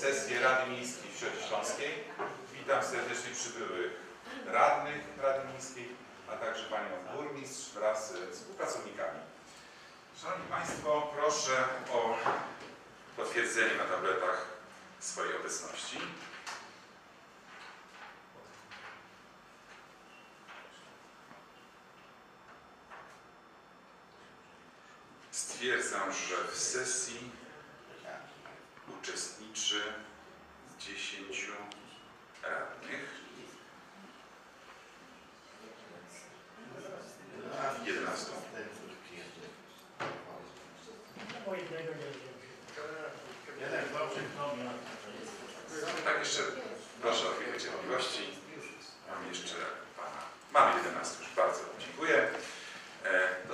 sesję Rady Miejskiej w Środzie Śląskiej. Witam serdecznie przybyłych radnych Rady Miejskiej, a także Panią Burmistrz wraz z współpracownikami. Szanowni Państwo, proszę o potwierdzenie na tabletach swojej obecności. Stwierdzam, że w sesji uczestniczy 10 radnych. 11. Po jednego nie wziął Tak jeszcze proszę o chwilę cierpliwości. Mam jeszcze Pana. Mamy 11 już, bardzo dziękuję.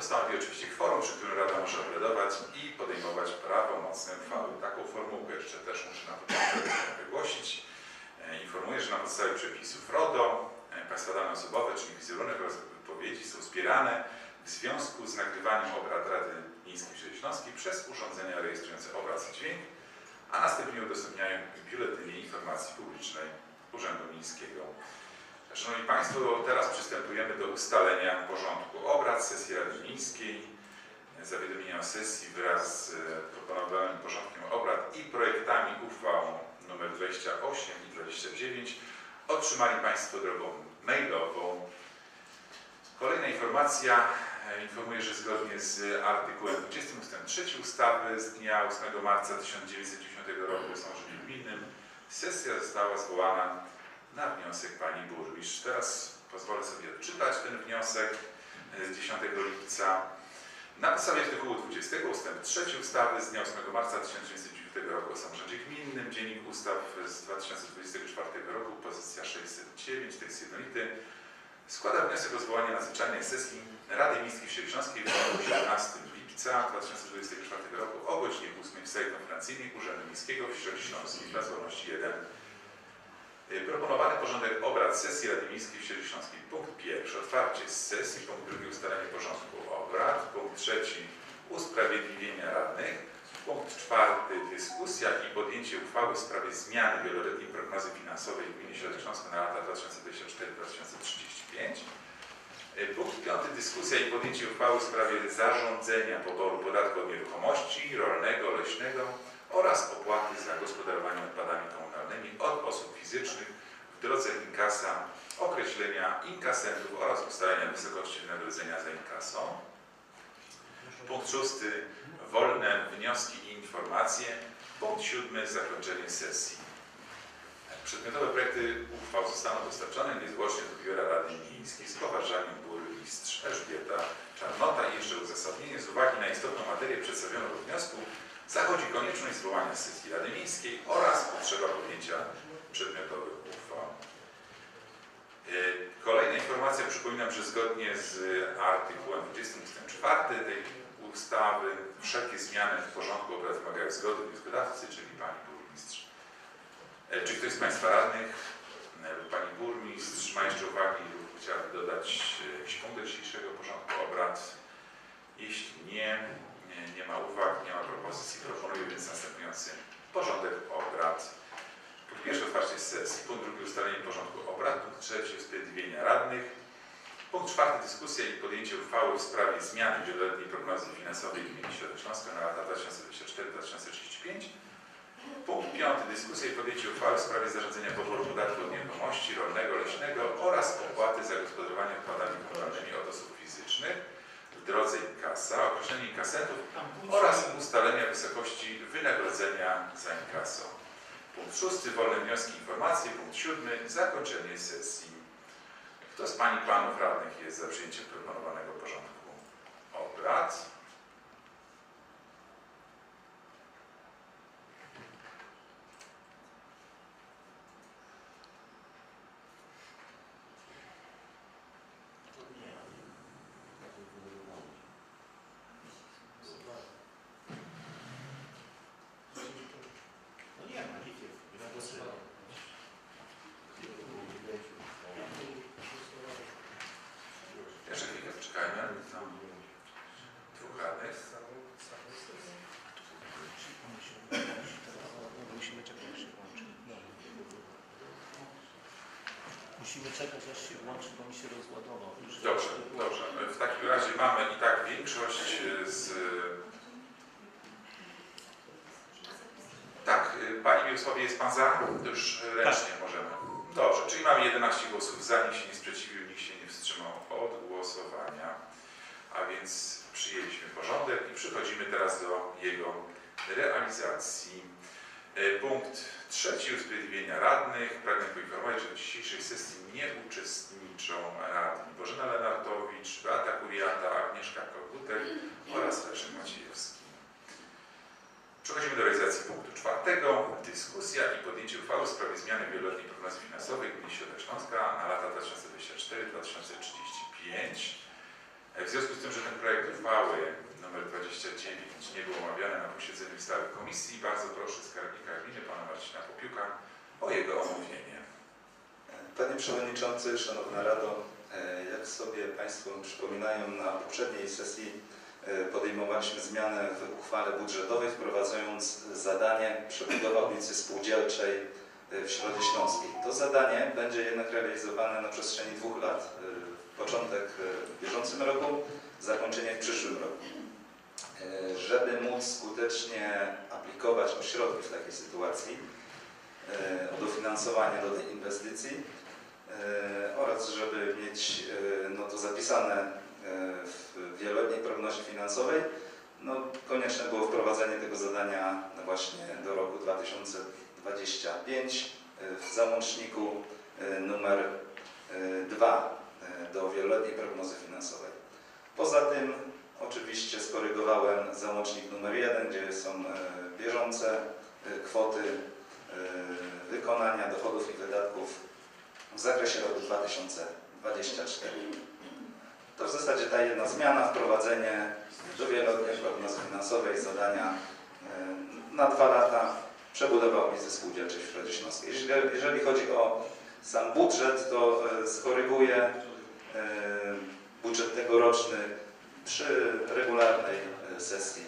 To stanowi oczywiście kworum, przy którym Rada może obradować i podejmować prawomocne uchwały. Taką formułkę jeszcze też muszę na początku wygłosić. E, Informuję, że na podstawie przepisów RODO e, Państwa dane osobowe, czyli wizerunek oraz wypowiedzi są zbierane w związku z nagrywaniem obrad Rady Miejskiej Śląskiej przez urządzenia rejestrujące obraz i dźwięk, a następnie udostępniają w biuletynie informacji publicznej Urzędu Miejskiego. Szanowni Państwo, teraz przystępujemy do ustalenia porządku obrad sesji Rady zawiadomienia o sesji wraz z proponowanym porządkiem obrad i projektami uchwał nr 28 i 29 otrzymali Państwo drogą mailową. Kolejna informacja. E, Informuję, że zgodnie z artykułem 20 ust. 3 ustawy z dnia 8 marca 1990 roku o samorządzie gminnym sesja została zwołana na wniosek Pani Burmistrz. Teraz pozwolę sobie odczytać ten wniosek e, z 10 lipca. Na podstawie artykułu 20 ust. 3 ustawy z dnia 8 marca 1990 roku o samorządzie gminnym, Dziennik Ustaw z 2024 roku, pozycja 609, tekst jednolity, składa wniosek o zwołanie nadzwyczajnej sesji Rady Miejskiej w Środzie Śląskiej w dniu 17 lipca 2024 roku o godzinie 8 w sali konferencyjnej Urzędu Miejskiego w Śląskiej, Wolności 1. Y, Proponowany porządek obrad sesji Rady Miejskiej w Śląskiej. Punkt pierwszy. Otwarcie sesji. Punkt drugi. Ustalenie porządku obrad. Punkt trzeci. Usprawiedliwienia radnych. Punkt czwarty. Dyskusja i podjęcie uchwały w sprawie zmiany wieloletniej prognozy finansowej w gminie Środek Śląska na lata 2024-2035. Y, Punkt piąty. Dyskusja i podjęcie uchwały w sprawie zarządzenia poboru podatku od nieruchomości rolnego, leśnego oraz opłaty za gospodarowanie odpadami komunalnymi od osób fizycznych w drodze inkasa, określenia inkasentów oraz ustalenia wysokości wynagrodzenia za inkaso. Punkt szósty. Wolne wnioski i informacje. Punkt siódmy. Zakończenie sesji. Przedmiotowe projekty uchwał zostaną dostarczone niezwłocznie do Biura Rady Miejskiej z poważaniem burmistrz Elżbieta Czarnota i jeszcze uzasadnienie z uwagi na istotną materię przedstawioną do wniosku zachodzi konieczność zwołania sesji Rady Miejskiej oraz potrzeba podjęcia przedmiotowych uchwał. Yy, Kolejna informacja, przypominam, że zgodnie z artykułem 20 ust. 4 tej ustawy wszelkie zmiany w porządku obrad wymagają zgody wnioskodawcy, czyli Pani Burmistrz. Yy, Czy ktoś z Państwa radnych lub Pani Burmistrz ma jeszcze uwagi lub chciałaby dodać jakiś punkt dzisiejszego porządku obrad? Jeśli nie, nie, ma uwag, nie ma propozycji, proponuję więc następujący porządek obrad. Punkt pierwszy otwarcie sesji, punkt drugi ustalenie porządku obrad, punkt trzeci usprawiedliwienia radnych, punkt czwarty dyskusja i podjęcie uchwały w sprawie zmiany wieloletniej prognozy finansowej gminy Środek Śląska na lata 2024-2035, punkt piąty dyskusja i podjęcie uchwały w sprawie zarządzenia poboru podatku od nieruchomości rolnego, leśnego oraz opłaty za gospodarowanie odpadami komunalnymi od osób fizycznych drodze inkasa, określenie inkasentów oraz ustalenia wysokości wynagrodzenia za inkaso. Punkt szósty, wolne wnioski i informacje. Punkt siódmy, zakończenie sesji. Kto z Pani Panów Radnych jest za przyjęciem proponowanego porządku obrad? No nie ma, nikt jest. Nie ma głosu. Jeszcze chwilę, czekajmy. No. Dwóch musimy czekać aż się włączy, bo mi się rozładował. Już Dobrze, dobrze. W takim razie mamy i tak większość y, z... Tak, y, Panie Mirosławie, jest Pan za? To już ręcznie możemy. Dobrze, czyli mamy 11 głosów za, nikt się nie sprzeciwił, nikt się nie wstrzymał od głosowania. A więc przyjęliśmy porządek i przechodzimy teraz do jego realizacji. E, Punkt trzeci, usprawiedliwienia radnych. Pragnę poinformować, że w dzisiejszej sesji nie uczestniczą radni Bożena Lenartowicz, Beata Kuriata, Agnieszka Kogutek oraz Leszek Maciejewski. Przechodzimy do realizacji punktu czwartego. Dyskusja i podjęcie uchwały w sprawie zmiany wieloletniej prognozy finansowej Gminy Środek Śląska na lata 2024-2035. W związku z tym, że ten projekt uchwały nr 29 nie był omawiany na posiedzeniu stałych komisji, bardzo proszę skarbnika gminy, pana Marcina Popiuka, o jego omówienie. Panie Przewodniczący, Szanowna Rado, e, jak sobie Państwo przypominają, na poprzedniej sesji e, podejmowaliśmy zmianę w uchwale budżetowej, wprowadzając zadanie przebudowa ulicy Spółdzielczej e, w Środzie Śląskiej. To zadanie będzie jednak realizowane na przestrzeni dwóch lat. Początek w bieżącym roku, zakończenie w przyszłym roku. Żeby móc skutecznie aplikować o środki w takiej sytuacji, o dofinansowanie do tej inwestycji oraz żeby mieć e, no to zapisane e, w wieloletniej prognozie finansowej, no konieczne było wprowadzenie tego zadania właśnie do roku 2025 e, w załączniku e, numer 2 do wieloletniej prognozy finansowej. Poza tym oczywiście skorygowałem załącznik numer 1, gdzie są e, bieżące e, kwoty e, wykonania dochodów i wydatków w zakresie roku 2024. To w zasadzie ta jedna zmiana, wprowadzenie do wieloletniej prognozy finansowej zadania e, na dwa lata przebudowa ulicy Spółdzielczej w Środzie Śląskiej. Jeżeli, chodzi o sam budżet, to e, skoryguję e, budżet tegoroczny przy regularnej sesji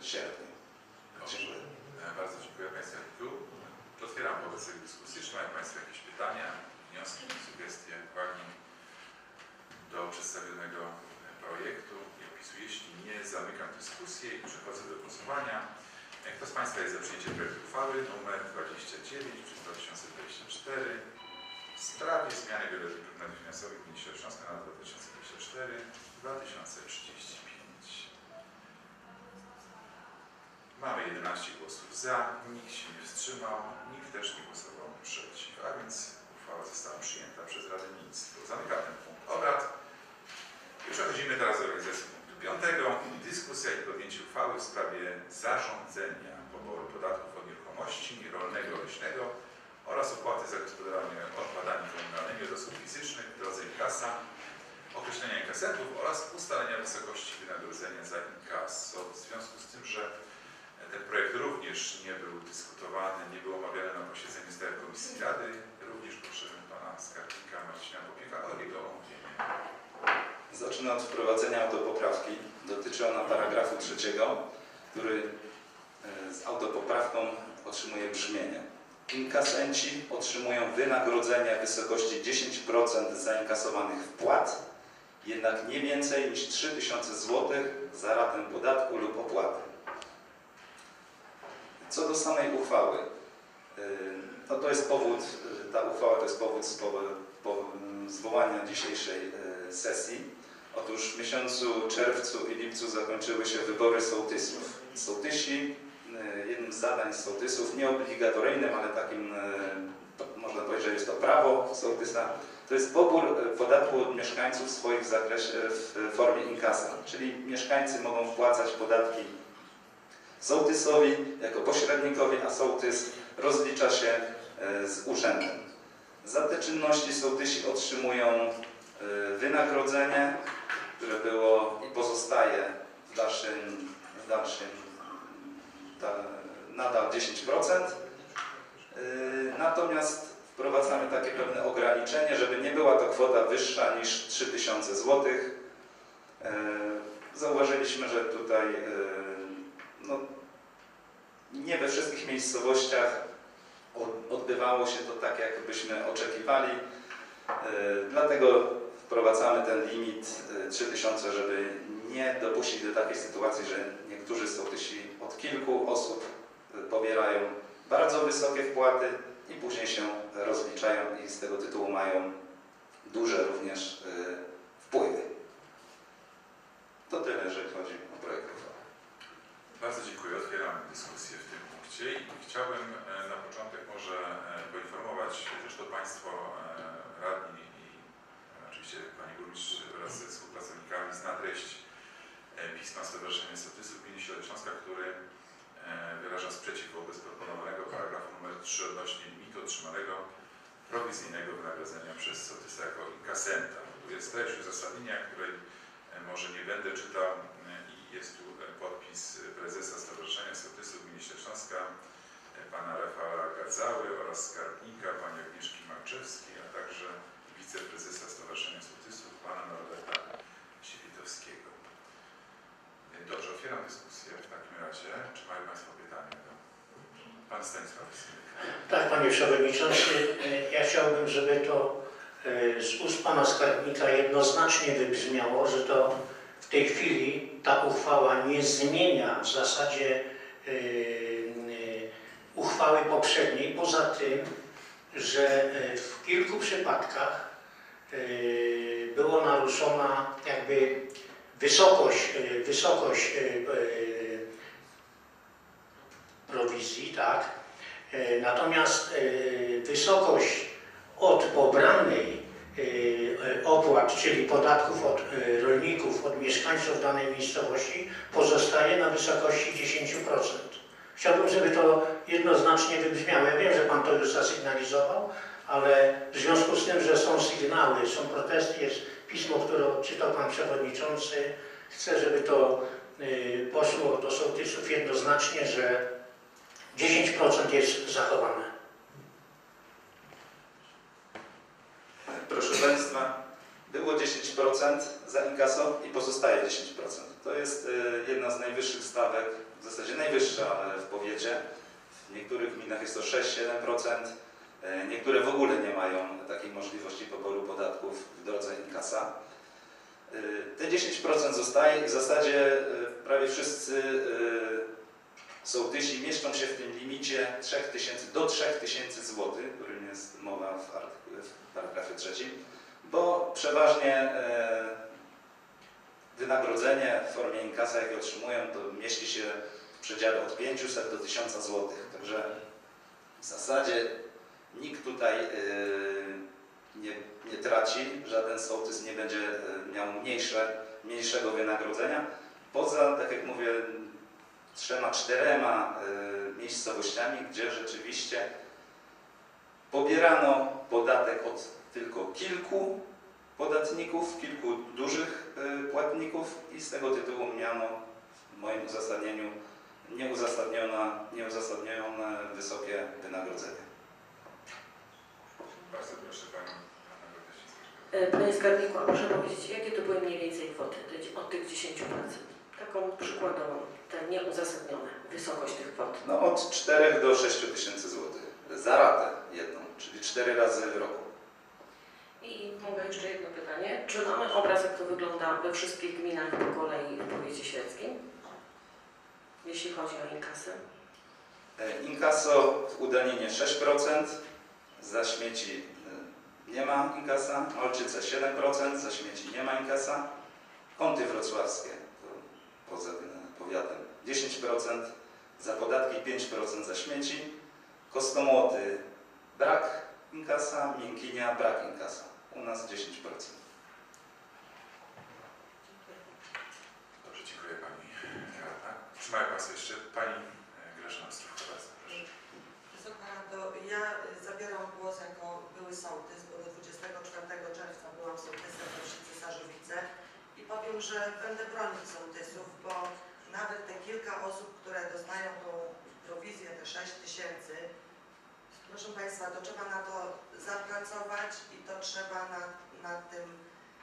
w sierpniu. Dziękuję. E, Bardzo dziękuję Państwu. Otwieram wobec tej dyskusji. Czy mają Państwo jakieś pytania, wnioski, sugestie, uwagi do przedstawionego projektu i opisu? Jeśli nie, zamykam dyskusję i przechodzę do głosowania. E, Kto z Państwa jest za przyjęciem projektu uchwały nr 29 przez 2024 w sprawie zmiany wieloletniej prognozy finansowej Gminy Środek Śląska na lata 2024-2035? Mamy 11 głosów za, nikt się nie wstrzymał, nikt też nie głosował przeciw, a więc uchwała została przyjęta przez Radę Ministrów. Zamykam ten punkt obrad przechodzimy teraz do realizacji 5. Dyskusja i podjęcie uchwały w sprawie zarządzenia poboru podatków od nieruchomości rolnego, leśnego oraz opłaty za gospodarowanie odpadami komunalnymi od osób fizycznych w drodze inkasa, określenia inkasentów oraz ustalenia wysokości wynagrodzenia za inkaso. W związku z tym, że ten projekt również nie był dyskutowany, nie był omawiany na posiedzeniu Stałej Komisji Rady. Również proszę pana skarbnika Marcina Popieka o jego omówienie. Zacznę od wprowadzenia autopoprawki. Dotyczy ona paragrafu trzeciego, który e, z autopoprawką otrzymuje brzmienie. Inkasenci otrzymują wynagrodzenie w wysokości 10% zainkasowanych wpłat, jednak nie więcej niż 3000 zł za ratę podatku lub opłaty. Co do samej uchwały, y, no to jest powód, y, ta uchwała to jest powód zwo- po- zwołania dzisiejszej sesji. Otóż w miesiącu czerwcu i lipcu zakończyły się wybory sołtysów. Sołtysi, y, jednym z zadań sołtysów, nieobligatoryjnym, ale takim, to można powiedzieć, że jest to prawo sołtysa, to jest pobór y, podatku od mieszkańców swoich w zakresie, w formie inkasa. Czyli mieszkańcy mogą wpłacać podatki sołtysowi jako pośrednikowi, a sołtys rozlicza się e, z urzędem. Za te czynności sołtysi otrzymują e, wynagrodzenie, które było i pozostaje w dalszym, w dalszym ta, nadal 10%. E, Natomiast wprowadzamy takie pewne ograniczenie, żeby nie była to kwota wyższa niż 3000 zł. E, Zauważyliśmy, że tutaj e, no, nie we wszystkich miejscowościach od- odbywa odbywało się to tak, jak byśmy oczekiwali. Dlatego wprowadzamy ten limit e, 3000, żeby nie dopuścić do takiej sytuacji, że niektórzy sołtysi od kilku osób e, pobierają bardzo wysokie wpłaty i później się rozliczają i z tego tytułu mają duże również e, wpływy. To tyle, jeżeli chodzi o projekt uchwały. Bardzo dziękuję. Otwieram dyskusję w tym punkcie i chciałbym e, na początek może e, poinformować, zresztą Państwo e, radni i e, oczywiście Pani Burmistrz wraz ze współpracownikami zna treść e, pisma Stowarzyszenia Sołtysów Gminy Śląska, który e, wyraża sprzeciw wobec proponowanego paragrafu numer 3 odnośnie limitu otrzymanego prowizyjnego wynagrodzenia przez sołtysa jako inkasenta. Jest treść uzasadnienia, której e, może nie będę czytał e, i jest tu podpis prezesa Stowarzyszenia Sołtysów Gminy Śląska, pana Rafała Gadzały oraz skarbnika pani Agnieszki Marczewskiej, a także wiceprezesa Stowarzyszenia Sołtysów pana Norberta Siewitowskiego. Dobrze, otwieram dyskusję w takim razie. Czy mają Państwo pytania? Pan Stanisław. Tak, panie przewodniczący, e, ja chciałbym, żeby to e, z ust pana skarbnika jednoznacznie wybrzmiało, że to w tej chwili ta uchwała nie zmienia w zasadzie e, uchwały poprzedniej, poza tym, że w kilku przypadkach było naruszona jakby wysokość, e, wysokość e, e, prowizji, tak? Natomiast wysokość od pobranej opłat, czyli podatków od rolników, od mieszkańców danej miejscowości pozostaje na wysokości 10%. Chciałbym, żeby to jednoznacznie wybrzmiało. Ja wiem, że Pan to już zasygnalizował, ale w związku z tym, że są sygnały, są protesty, jest pismo, które odczytał Pan Przewodniczący, chcę, żeby to e, poszło do sołtysów jednoznacznie, że 10% jest zachowane. Proszę Państwa, było 10% za inkaso i pozostaje 10%. To jest e, jedna z najwyższych stawek, w zasadzie najwyższa w powiecie. W niektórych gminach jest to 6-7%, e, niektóre w ogóle nie mają takiej możliwości poboru podatków w drodze inkasa. E, Te 10% zostaje w zasadzie e, prawie wszyscy e, sołtysi mieszczą się w tym limicie 3000 do 3000 zł, którym jest mowa w, w paragrafie trzecim, bo przeważnie e, wynagrodzenie w formie inkasa, jakie otrzymują, to mieści się w przedziale od 500 do 1000 zł. Także w zasadzie nikt tutaj e, nie, nie traci, żaden sołtys nie będzie e, miał mniejsze, mniejszego wynagrodzenia. Poza, tak jak mówię, trzema, czterema y, miejscowościami, gdzie rzeczywiście pobierano podatek od tylko kilku podatników, kilku dużych płatników i z tego tytułu miano w moim uzasadnieniu nieuzasadnione, nieuzasadnione wysokie wynagrodzenie. Bardzo proszę Pani Anna Gordesińska. E, Panie skarbniku, a proszę powiedzieć, jakie to były mniej więcej kwoty od tych 10%? Taką przykładową, te nieuzasadnione, wysokość tych kwot. No od 4 do 6 tysięcy złotych za ratę jedną, czyli 4 razy w roku. I mogę jeszcze jedno pytanie. Czy mamy obraz, jak to wygląda we wszystkich gminach po kolei w powiecie świeckim? Jeśli chodzi o inkasę. E, Inkaso w Udaninie 6%, za śmieci e, nie ma inkasa, Olczyce 7%, za śmieci nie ma inkasa, Kąty Wrocławskie to poza powiatem 10%, za podatki 5% za śmieci, Kostomłoty brak inkasa, Miękinia brak inkasa, u nas 10%. Dobrze, dziękuję Pani Radna. Czy mają Państwo jeszcze Pani e, Grażyna Ostrówka-Bardzo, proszę. Wysoka Rado, ja y, zabieram głos jako były sołtys, bo do 24 czerwca byłam sołtysem we wsi Cesarzowice że będę bronić sołtysów, bo nawet te kilka osób, które dostają tą prowizję, te 6 tysięcy, proszę Państwa, to trzeba na to zapracować i to trzeba na, na tym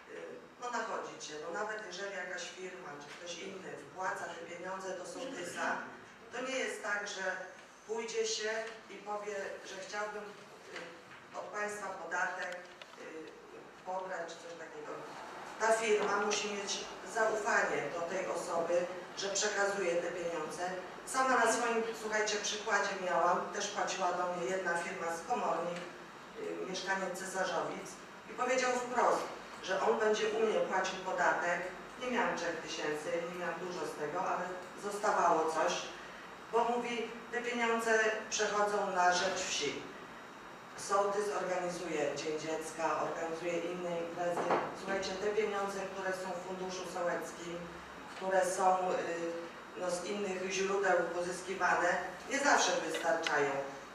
y, no, nachodzić się. No, nawet jeżeli jakaś firma czy ktoś inny wpłaca te pieniądze do sołtysa, to nie jest tak, że pójdzie się i powie, że chciałbym y, od Państwa podatek y, pobrać, czy coś takiego. Ta firma musi mieć zaufanie do tej osoby, że przekazuje te pieniądze. Sama na swoim, słuchajcie, przykładzie miałam, też płaciła do mnie jedna firma z Komornik, y, mieszkaniec Cesarzowic i powiedział wprost, że on będzie u mnie płacił podatek. Nie miałam 3000, nie miałam dużo z tego, ale zostawało coś, bo mówi, te pieniądze przechodzą na rzecz wsi. Sołtys organizuje Dzień Dziecka, organizuje inne imprezy. Słuchajcie, te pieniądze, które są w Funduszu Sołeckim, które są y, no, z innych źródeł pozyskiwane, nie zawsze wystarczają.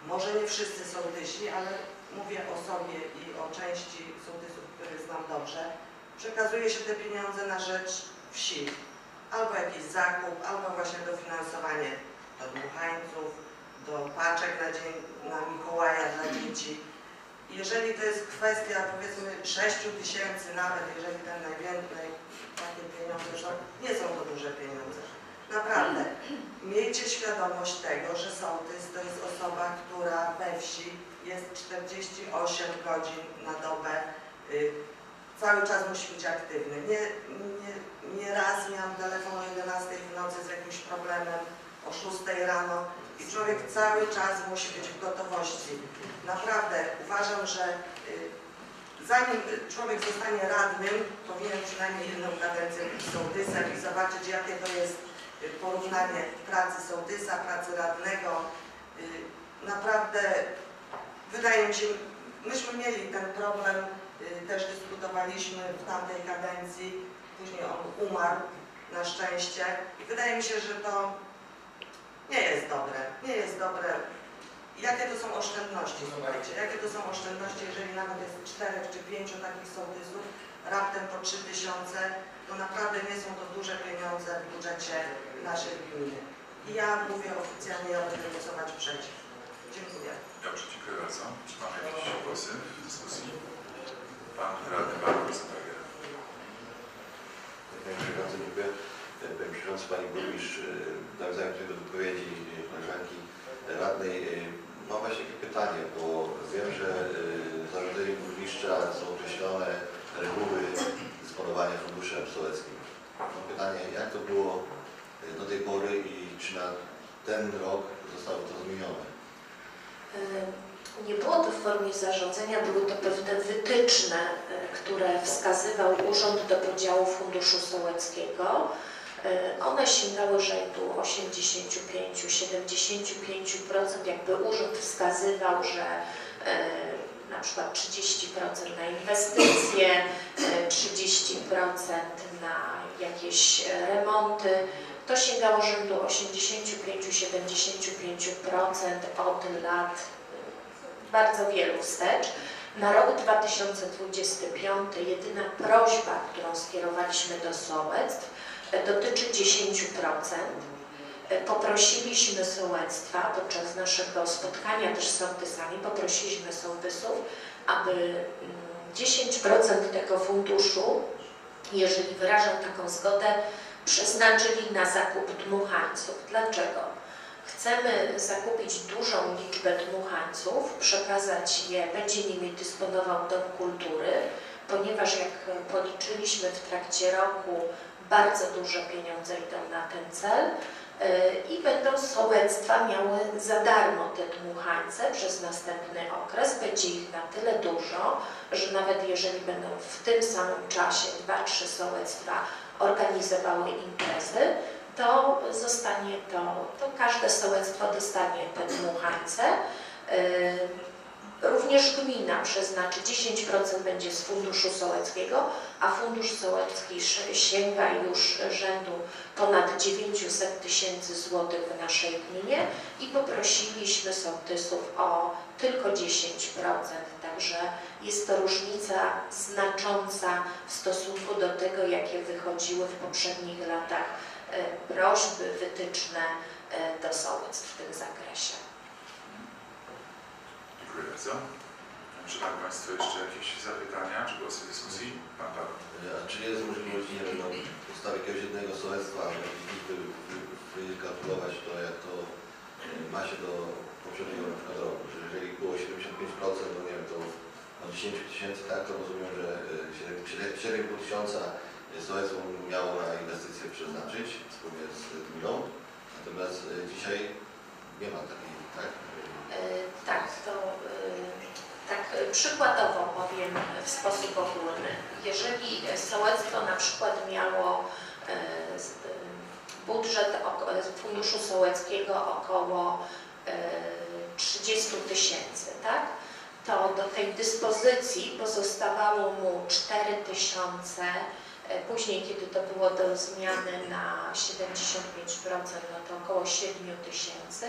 Może nie wszyscy sołtysi, ale mówię o sobie i o części sołtysów, których znam dobrze. Przekazuje się te pieniądze na rzecz wsi. Albo jakiś zakup, albo właśnie dofinansowanie do dmuchańców, do paczek na, dzień, na Mikołaja dla dzieci. Jeżeli to jest kwestia powiedzmy 6 tysięcy nawet, jeżeli ten najwięcej takie pieniądze są, nie są to duże pieniądze. Naprawdę. Miejcie świadomość tego, że sołtys to jest osoba, która we wsi jest 48 godzin na dobę. y, Cały czas musi być aktywny. Nie, nie, nie raz miałam telefon o 11 w nocy z jakimś problemem, o 6 rano i człowiek cały czas musi być w gotowości. Naprawdę uważam, że y, zanim człowiek zostanie radnym, powinien przynajmniej jedną kadencję być sołtysem i zobaczyć, jakie to jest y, porównanie pracy sołtysa, pracy radnego. Y, Naprawdę wydaje mi się, myśmy mieli ten problem, też dyskutowaliśmy w tamtej kadencji, później on umarł na szczęście wydaje mi się, że to nie jest dobre, nie jest dobre. Jakie to są oszczędności, słuchajcie, jakie to są oszczędności, jeżeli nawet jest czterech czy pięciu takich sołtysów, raptem po trzy tysiące, to naprawdę nie są to duże pieniądze w budżecie naszej gminy. I ja mówię oficjalnie, ja będę głosować przeciw. Dziękuję. Dobrze, dziękuję bardzo. Czy mamy jakieś głosy w dyskusji? Pan radny Bartosz Zabagier. Panie Przewodniczący, dziękuję. Panie Przewodniczący, Pani Burmistrz, e, nawiązując do wypowiedzi e, radnej, e, mam właśnie takie pytanie, bo wiem, że e, w zarządzeniu burmistrza są określone reguły dysponowania funduszem sołeckim. Mam pytanie, jak to było e, do tej pory i czy na ten rok zostało to zmienione? Y, Nie było to w formie zarządzenia, były to pewne wytyczne, y, które wskazywał Urząd do Podziału Funduszu Sołeckiego. Y, One sięgały rzędu 85-75%, jakby urząd wskazywał, że y, na przykład 30% na inwestycje, y, 30% na jakieś e, remonty, to sięgało rzędu 85-75% od lat bardzo wielu wstecz. Na rok 2025 jedyna prośba, którą skierowaliśmy do sołectw, dotyczy 10%. Y, Poprosiliśmy sołectwa podczas naszego spotkania też z sołtysami, poprosiliśmy sołtysów, aby mm, 10% tego funduszu, jeżeli wyrażą taką zgodę, przeznaczyli na zakup dmuchańców. Dlaczego? Chcemy zakupić dużą liczbę dmuchańców, przekazać je, będzie nimi dysponował Dom Kultury, ponieważ jak policzyliśmy w trakcie roku, bardzo duże pieniądze idą na ten cel yy, i będą sołectwa miały za darmo te dmuchańce przez następny okres. Będzie ich na tyle dużo, że nawet jeżeli będą w tym samym czasie dwa, trzy sołectwa organizowały imprezy, to zostanie to, to każde sołectwo dostanie te dmuchańce. Również gmina przeznaczy 10% będzie z funduszu sołeckiego, a fundusz sołecki sięga już rzędu ponad 900 tysięcy złotych w naszej gminie i poprosiliśmy sołtysów o tylko 10%, także jest to różnica znacząca w stosunku do tego, jakie wychodziły w poprzednich latach e, prośby, wytyczne e, do sołectw w tym zakresie. Dziękuję bardzo. Czy mają Państwo jeszcze jakieś zapytania czy głosy dyskusji? Pan Paweł. A czy jest możliwość, nie wiem, no, ustawy jakiegoś jednego sołectwa, wykalkulować to, jak to e, ma się do poprzedniego na przykład roku, że jeżeli było 75%, no nie wiem, to na 10 tysięcy, tak, to rozumiem, że y, 7,5 tysiąca sołectwo miało na inwestycje przeznaczyć wspólnie z gminą, natomiast dzisiaj nie ma takiej, tak? E, Tak, to e, tak przykładowo powiem w sposób ogólny. Jeżeli sołectwo na przykład miało e, budżet funduszu sołeckiego około e, 30 tysięcy, tak? To do tej dyspozycji pozostawało mu 4 tysiące Później, kiedy to było do zmiany na 75%, no to około 7 tysięcy.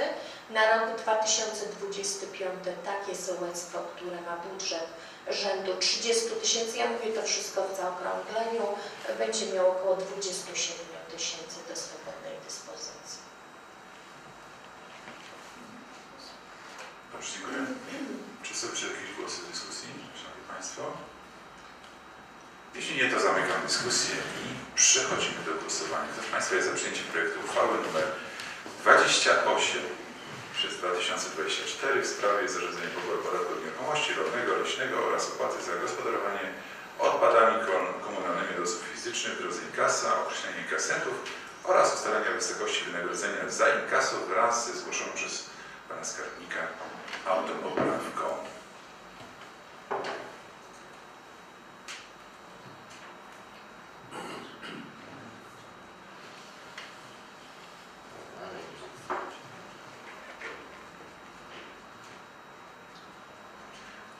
Na rok 2025 takie sołectwo, które ma budżet rzędu 30 tysięcy, ja mówię to wszystko w zaokrągleniu, będzie miało około 27 tysięcy do swobodnej dyspozycji. Dobrze, dziękuję. Czy są jakieś głosy Szanowni Państwo? Jeśli nie, to zamykam dyskusję i przechodzimy do głosowania. Kto Państwa jest za projektu uchwały nr 28 przez 2024 w sprawie zarządzenia poboru podatku od nieruchomości rolnego, leśnego oraz opłaty za gospodarowanie odpadami kom- komunalnymi do osób fizycznych w drodze inkasa, określenia inkasentów oraz ustalenia wysokości wynagrodzenia za inkaso wraz ze zgłoszoną przez Pana Skarbnika autopoprawką.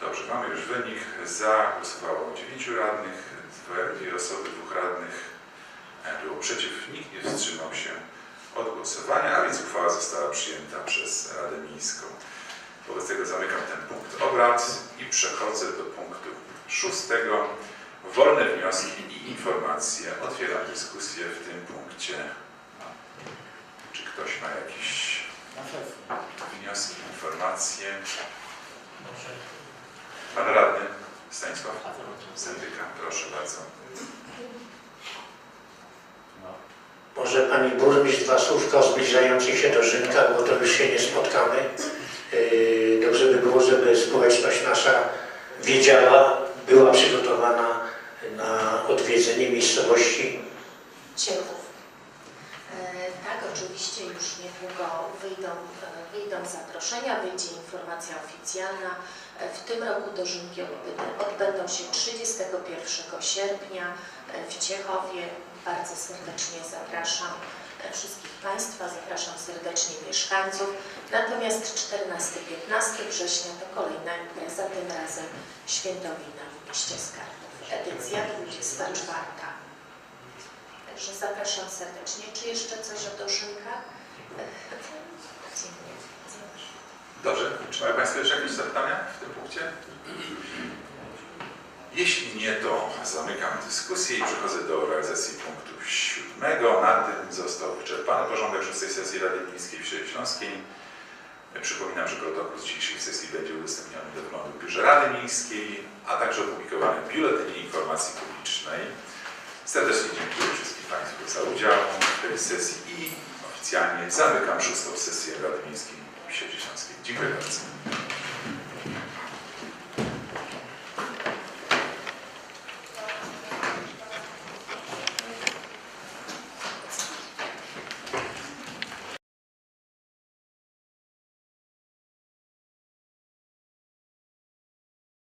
Dobrze, mamy już wynik. Za głosowało 9 radnych, dwie- osoby, dwóch radnych e, było przeciw, nikt nie wstrzymał się od głosowania, a więc uchwała została przyjęta przez Radę Miejską. Wobec tego zamykam ten punkt obrad i przechodzę do punktu szóstego. Wolne wnioski i informacje. Otwieram dyskusję w tym punkcie. Czy ktoś ma jakieś wnioski, informacje? Pan radny Stanisław? Sendyka, proszę bardzo. No. Może Pani Burmistrz dwa słówka o zbliżających się dożynkach, bo to już się nie spotkamy. Yy, Dobrze by było, żeby społeczność nasza wiedziała, była przygotowana na odwiedzenie miejscowości. Ciechów. E, Tak, oczywiście już niedługo wyjdą, e, wyjdą zaproszenia, wyjdzie informacja oficjalna. E, W tym roku dożynki odbędą się 31 sierpnia w Ciechowie. Bardzo serdecznie zapraszam wszystkich Państwa, zapraszam serdecznie mieszkańców. Natomiast 14-15 września to kolejna impreza, tym razem Świętowina w mieście Skarbów. Edycja 24. Także zapraszam serdecznie. Czy jeszcze coś o dożynkach? Dziękuję. Dobrze, czy mają Państwo jeszcze jakieś zapytania w tym punkcie? Jeśli nie, to zamykam dyskusję i przechodzę do realizacji punktu siódmego. Na tym został wyczerpany porządek szóstej sesji Rady Miejskiej w Śląskiej. Przypominam, że protokół z dzisiejszej sesji będzie udostępniony do wglądu w Biurze Rady Miejskiej, a także opublikowany w Biuletynie Informacji Publicznej. Serdecznie dziękuję Państwu za udział w tej sesji i oficjalnie zamykam szóstą sesję Rady Miejskiej w Dziękuję bardzo.